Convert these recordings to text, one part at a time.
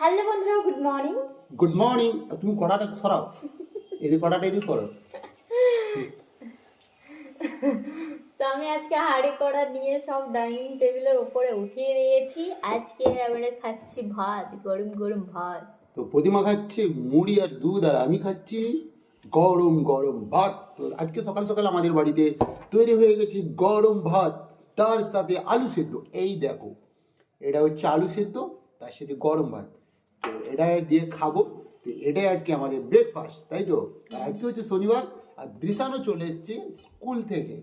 Hello বন্ধুরা good morning good morning তুমি কড়াটা সরাও। এদিকে কড়াটা এদিকে করো। তো আমি আজকে হাঁড়ি কড়া নিয়ে সব ডাইনিং টেবিলের উপরে উঠিয়ে দিয়েছি আজকে আমরা খাচ্ছি ভাত গরম গরম ভাত। তো প্রতিমা খাচ্ছে মুড়ি আর দুধ আর আমি খাচ্ছি গরম গরম ভাত। তো আজকে সকাল সকাল আমাদের বাড়িতে তৈরি হয়ে গেছে গরম ভাত তার সাথে আলু সেদ্ধ। এই দেখো এটা হচ্ছে আলু সেদ্ধ তার সাথে গরম ভাত। তো এটা দিয়ে খাব। তো এটাই আজকে আমাদের ব্রেকফাস্ট তাই তো? আজকে হচ্ছে শনিবার আর দৃশানও চলে এসছে স্কুল থেকে।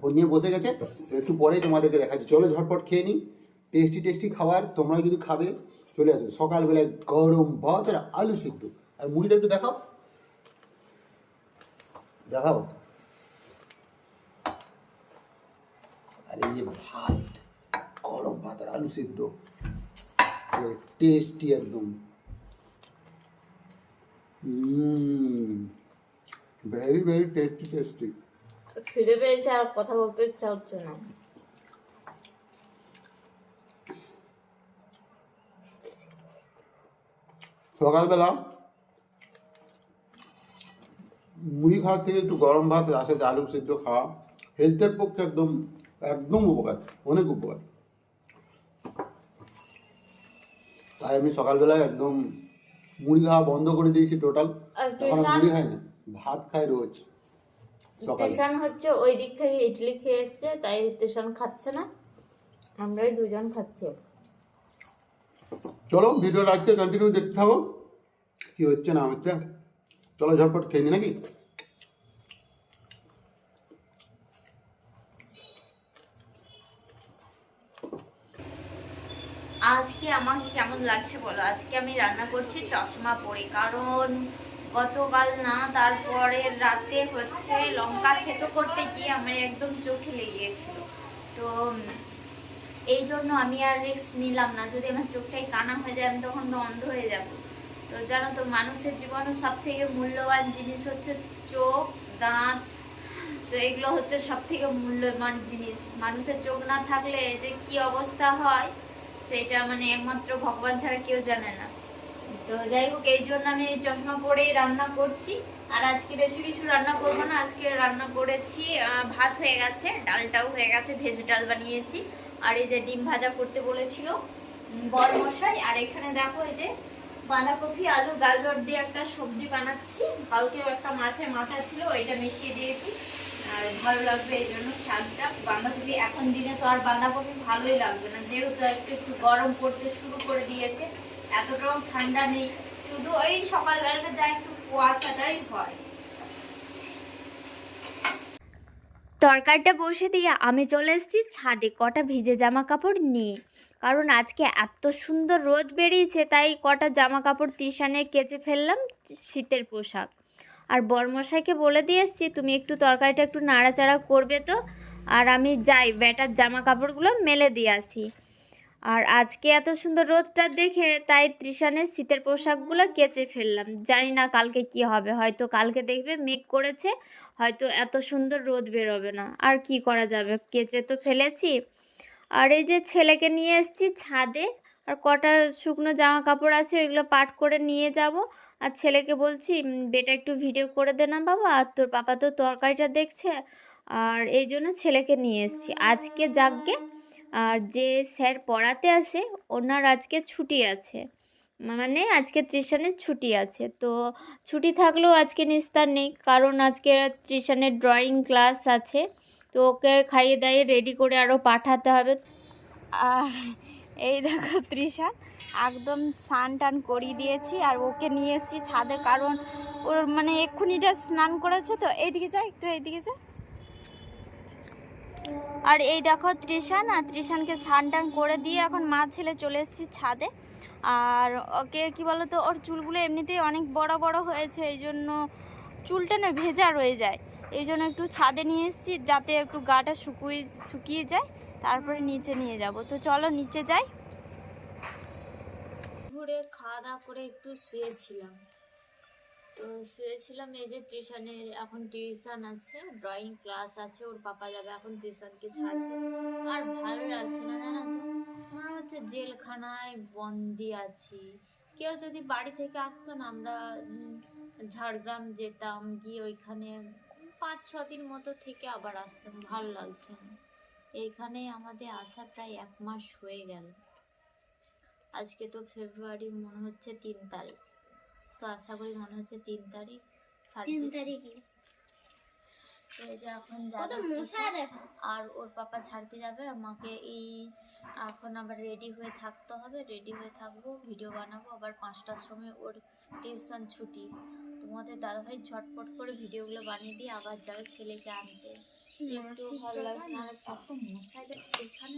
ফোন নিয়ে বসে গেছে। একটু পরেই তোমাদেরকে দেখাচ্ছি। চলো ঝটপট খেয়ে নিই। টেস্টি টেস্টি খাবার তোমরা যদি খাবে চলে আসো। সকালবেলায় গরম ভাত আর আলু সিদ্ধ। আর মুড়িটা একটু দেখাও। দেখাও। আর এই যে ভাত গরম ভাত আর আলু সিদ্ধ। টেস্টি একদম। ভেরি ভেরি টেস্টি টেস্টি খিদে পেয়েছে আর কথা বলতে ইচ্ছা হচ্ছে না। সকালবেলা মুড়ি খাওয়ার থেকে একটু গরম ভাত রাসে আলু সেদ্ধ খাওয়া হেলথের পক্ষে একদম একদম উপকার অনেক উপকার তাই আমি সকালবেলায় একদম মুড়ি খাওয়া বন্ধ করে দিয়েছি টোটাল এখন মুড়ি খাই না ভাত খাই রোজ সকালে। টিউশন হচ্ছে ওই দিক থেকে ইডলি খেয়ে এসছে তাই টিউশন খাচ্ছে না। আমরাই দুজন খাচ্ছি। চলো ভিডিওটা আজকে কন্টিনিউ দেখতে থাকো। কি হচ্ছে না হচ্ছে? চলো ঝটপট খেয়ে নি নাকি? আজকে আমাকে কেমন লাগছে বলো? আজকে আমি রান্না করছি চশমা পরে। কারণ গতকাল না তারপরে রাতে হচ্ছে লঙ্কা থেতো করতে গিয়ে আমার একদম চোখে লেগে গিয়েছিল তো এই জন্য আমি আর রিস্ক নিলাম না। যদি আমার চোখটাই কানা হয়ে যায়, আমি তখন তো অন্ধ হয়ে যাব। তো জানো তো, মানুষের জীবনে সব থেকে মূল্যবান জিনিস হচ্ছে চোখ, দাঁত। তো এগুলো হচ্ছে সব থেকে মূল্যবান জিনিস। মানুষের চোখ না থাকলে যে কি অবস্থা হয়? সেটা মানে একমাত্র ভগবান ছাড়া কেউ জানে না। তো যাই হোক, এই জন্য আমি চশমা পরেই রান্না করছি। আর আজকে বেশি কিছু রান্না করব না, আজকে রান্না করেছি ভাত হয়ে গেছে, ডালটাও হয়ে গেছে, ভেজ ডাল বানিয়েছি। আর এই যে ডিম ভাজা করতে বলেছিল বর মশাই আর এখানে দেখো এই যে বাঁধাকপি, আলু, গাজর দিয়ে একটা সবজি বানাচ্ছি। কালকেও একটা মাছের মাথা ছিল, ওইটা মিশিয়ে দিয়েছি। আর ভালো লাগবে, এই জন্য শাকটা বাঁধাকপি এখন দিনে তো আর বাঁধাকপি ভালোই লাগবে না। যেহেতু একটু একটু গরম শুরু করে দিয়েছে, এতটাও ঠান্ডা নেই। শুধু ওই সকালবেলাটা যা একটু কুয়াশাটাই হয়। তরকারিটা বসে দিয়ে আমি চলে এসেছি ছাদে কটা ভিজে জামা কাপড় নিয়ে। কারণ আজকে এত সুন্দর রোদ বেরিয়েছে, তাই কটা জামা কাপড় তিশানে কেচে ফেললাম শীতের পোশাক। আর বরমশাইকে বলে দিয়ে এসছি, তুমি একটু তরকারিটা একটু নাড়াচাড়া করবে তো? আর আমি যাই, ব্যাটার জামা কাপড়গুলো মেলে দিয়ে আসি। আর আজকে এত সুন্দর রোদটা দেখে তাই ত্রিশানের শীতের পোশাকগুলো কেচে ফেললাম। জানি না কালকে কি হবে, হয়তো কালকে দেখবে মেঘ করেছে, হয়তো এত সুন্দর রোদ বেরোবে না। আর কি করা যাবে? কেচে তো ফেলেছি। আর এই যে ছেলেকে নিয়ে এসেছি ছাদে, আর কটা শুকনো জামা কাপড় আছে ওইগুলো পাট করে নিয়ে যাব। আর ছেলেকে বলছি বেটা একটু ভিডিও করে দে না বাবা, আর তোর পাপা তো তরকারিটা দেখছে। আর এই জন্য ছেলেকে নিয়ে এসেছি। আজকে যাকগে, আর যে স্যার পড়াতে আসে, ওনার আজকে ছুটি আছে। মানে আজকে ত্রিশানের ছুটি আছে। তো ছুটি থাকলেও আজকে নিস্তার নেই, কারণ আজকে ত্রিশানের ড্রয়িং ক্লাস আছে। তো ওকে খাইয়ে দাইয়ে রেডি করে আরও পাঠাতে হবে। আর এই দেখো তৃষা একদম স্নান টান করিয়ে দিয়েছি আর ওকে নিয়ে এসেছি ছাদে, কারণ ওর মানে এক্ষুনিটা স্নান করেছে তো, এইদিকে যা, একটু এইদিকে যা। আর এই দেখো ত্রিশান, আর ত্রিশানকে স্নান টান করে দিয়ে এখন মা ছেলে চলে এসেছি ছাদে। আর ওকে কি বলো তো ওর চুলগুলো এমনিতেই অনেক বড় বড় হয়েছে, এই জন্য চুলটা না ভেজা রয়ে যায়। এই জন্য একটু ছাদে নিয়ে এসেছি, যাতে একটু গাটা শুকুয়ে শুকিয়ে যায়, তারপরে নিচে নিয়ে যাব। তো চলো নিচে যাই। ঘুরে খাওয়া দাওয়া করে একটু শুয়েছিলাম। তো শুয়েছিলাম এই যে টিউশনের এখন টিউশন আছে ড্রয়িং ক্লাস আছে, ওর পাপা যাবে এখন টিউশনকে ছাড়তে। আর ভালো লাগছে না, জানো তো? মনে হচ্ছে জেলখানায় বন্দি আছি। কেউ যদি বাড়ি থেকে আসতো না, আমরা ঝাড়গ্রাম যেতাম, গিয়ে ওইখানে পাঁচ, ছ দিন মতো থেকে আবার আসতাম, ভালো লাগছে না। এইখানে আমাদের আসা প্রায় এক মাস হয়ে গেল। আজকে তো ফেব্রুয়ারি মনে হচ্ছে তিন তারিখ। তো আশা করি মনে হচ্ছে তিন তারিখ তিন তারিখে এখন আর ওর পাপা ছাড়তে যাবে আমাকে এই এখন আবার রেডি হয়ে থাকতে হবে রেডি হয়ে থাকব ভিডিও বানাবো আবার পাঁচটার সময় ওর টিউশন ছুটি। তোমাদের দাদাভাই ঝটপট করে ভিডিওগুলো বানিয়ে দিয়ে আবার যাবে ছেলেকে আনতে। একটু ভালো লাগছে না এত এখানে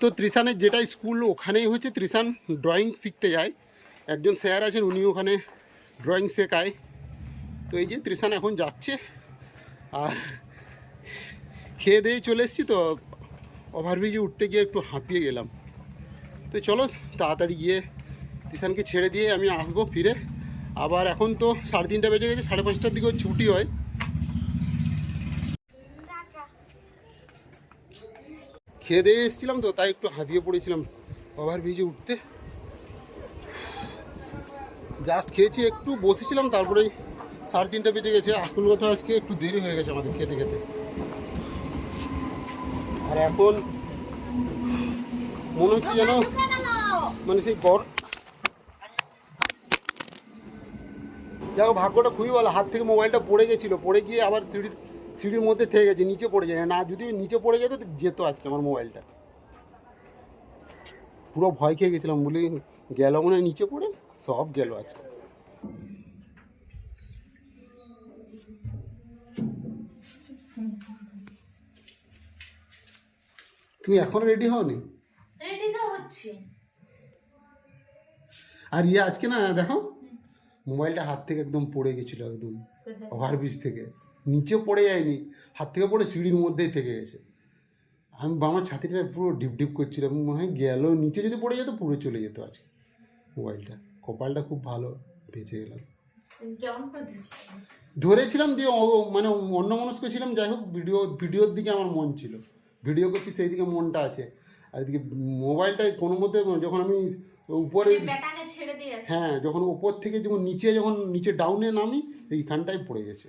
তো ত্রিশানের যেটা স্কুল ওখানেই হচ্ছে ত্রিশান ড্রয়িং শিখতে যায়। একজন স্যার আছেন, উনি ওখানে ড্রয়িং শেখায়। তো এই যে ত্রিশান এখন যাচ্ছে, আর খেয়ে দিয়ে চলে এসেছি তো ওভারব্রিজে উঠতে গিয়ে একটু হাঁপিয়ে গেলাম। তো চলো, তাড়াতাড়ি গিয়ে ত্রিশানকে ছেড়ে দিয়ে আমি আসব ফিরে। আবার এখন তো সাড়ে তিনটা বেজে গেছে, সাড়ে পাঁচটার দিকে ছুটি হয়। খেয়ে দিয়ে এসেছিলাম তো, তাই একটু হাঁপিয়ে পড়েছিলাম ওভার ব্রিজে উঠতে। জাস্ট খেয়েছি, একটু বসেছিলাম, তারপরেই সাড়ে তিনটা বেজে গেছে। আসল কথা আজকে একটু দেরি হয়ে গেছে আমাদের খেতে খেতে। আর এখন মনে হচ্ছে যেন মানে সেই গড় হোক, ভাগ্যটা খুবই ভালো। হাত থেকে মোবাইলটা পড়ে গেছিল, পড়ে গিয়ে আবার সিঁড়ির সিঁড়ির মধ্যে থেকে গেছে নিচে পড়ে যায়। না যদি নিচে পড়ে যেত যেত আজকে আমার মোবাইলটা। পুরো ভয় খেয়ে গেছিলাম বলি গেল মনে নিচে পড়ে? সব গেল আজকে। তুমি এখনও রেডি হওনি? রেডি তো হচ্ছে। আর ইয়ে আজকে না দেখো মোবাইলটা হাত থেকে একদম পড়ে গেছিল একদম ওভারব্রিজ থেকে। নিচে পড়ে যায়নি হাত থেকে পড়ে সিঁড়ির মধ্যেই থেকে গেছে। আমি আমার ছাতিটা পুরো ডিপ ডিপ করছিলাম মনে হয় গেল নিচে যদি পড়ে যেত পুরো চলে যেত আজকে মোবাইলটা। কপালটা খুব ভালো বেঁচে গেলাম। ধরেছিলাম দিয়ে মানে অন্য মনস্ক ছিলাম যাই হোক ভিডিও ভিডিওর দিকে আমার মন ছিল। ভিডিও করছি সেই দিকে মনটা আছে। আর এদিকে মোবাইলটাই কোনো মধ্যে যখন আমি উপরে হ্যাঁ যখন উপর থেকে যখন নিচে যখন নিচে ডাউনে নামি এইখানটায় পড়ে গেছে।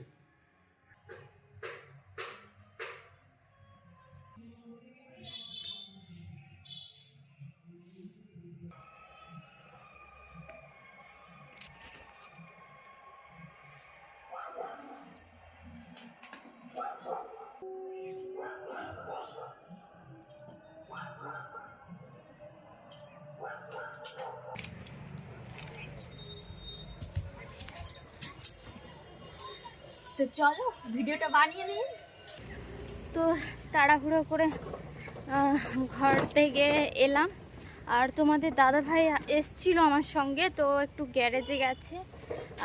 তো চলো, ভিডিওটা বানিয়ে নিই। তো তাড়াহুড়ো করে ঘর থেকে এলাম। আর তোমাদের দাদা ভাই এসছিল আমার সঙ্গে, তো একটু গ্যারেজে গেছে।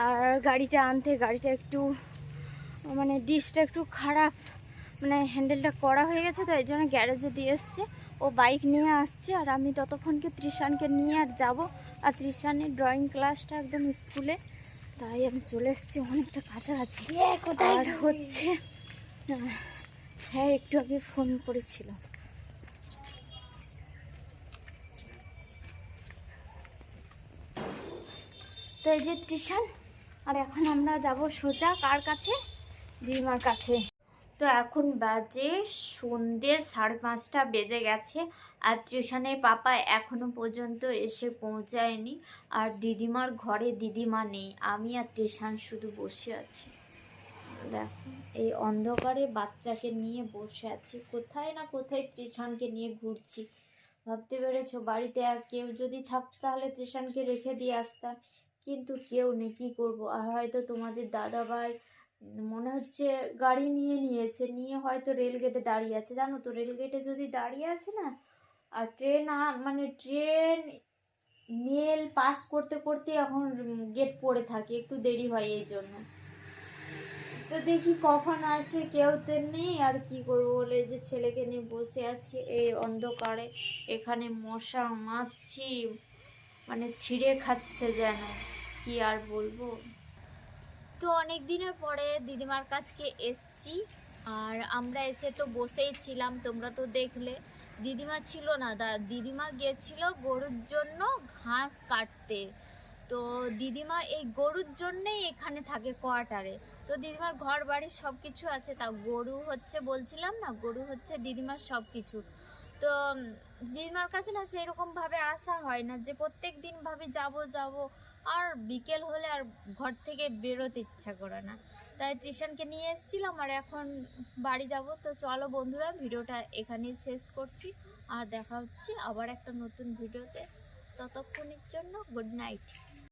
আর গাড়িটা আনতে, গাড়িটা একটু মানে ডিসটা একটু খারাপ মানে হ্যান্ডেলটা করা হয়ে গেছে, তো এই জন্য গ্যারেজে দিয়ে এসছে। ও বাইক নিয়ে আসছে, আর আমি ততক্ষণকে ত্রিশানকে নিয়ে আর যাব। আর ত্রিশানের ড্রয়িং ক্লাসটা একদম স্কুলে। তাই আমি চলে এসেছি অনেকটা কাছাকাছি। আর হচ্ছে স্যার একটু আগে ফোন করেছিল। তো এই যে ত্রিশান আর এখন আমরা যাব সোজা কার কাছে? দিদিমার কাছে। তো এখন বাজে সন্ধ্যে সাড়ে পাঁচটা বেজে গেছে আর ত্রিশানের পাপা এখনও পর্যন্ত এসে পৌঁছায়নি আর দিদিমার ঘরে দিদিমা নেই। আমি আর ত্রিশান শুধু বসে আছি। দেখো, এই অন্ধকারে বাচ্চাকে নিয়ে বসে আছি। কোথায় না কোথায় ত্রিশানকে নিয়ে ঘুরছি। ভাবতে পেরেছ, বাড়িতে আর কেউ যদি থাকতো তাহলে ত্রিশানকে রেখে দিয়ে আসতাম। কিন্তু কেউ নেই, কী করব? আর হয়তো তোমাদের দাদা ভাই মনে হচ্ছে গাড়ি নিয়ে নিয়েছে, নিয়ে হয়তো রেল গেটে দাঁড়িয়ে আছে। জানো তো, রেল গেটে যদি দাঁড়িয়ে আছে না, আর ট্রেন মানে ট্রেন মেল পাস করতে করতে এখন গেট পড়ে থাকে, একটু দেরি হয় এই জন্য। তো দেখি কখন আসে, কেউ তো নেই, আর কি করব? বলে যে ছেলেকে নিয়ে বসে আছি, এই অন্ধকারে, এখানে মশা মাছি মানে ছিঁড়ে খাচ্ছে যেন, কি আর বলব? তো অনেক দিনের পরে দিদিমার কাছকে এসছি, আর আমরা এসে তো বসেই ছিলাম, তোমরা তো দেখলে। দিদিমা ছিল না, দা, দিদিমা গিয়েছিল গরুর জন্য ঘাস কাটতে। তো দিদিমা এই গরুর জন্যেই এখানে থাকে কোয়ার্টারে। তো দিদিমার ঘর বাড়ি সব কিছু আছে তা গরু হচ্ছে বলছিলাম না, গরু হচ্ছে দিদিমার সব কিছু তো দিদিমার কাছে না সেরকমভাবে আসা হয় না যে প্রত্যেক দিন ভাবে যাব যাব। আর বিকেল হলে আর ঘর থেকে বেরোতে ইচ্ছা করে না। তাই টিউশনকে নিয়ে এসেছিলাম আর এখন বাড়ি যাব। তো চলো বন্ধুরা, ভিডিওটা এখানেই শেষ করছি। আর দেখা হচ্ছে আবার একটা নতুন ভিডিওতে। ততক্ষণের জন্য গুড নাইট।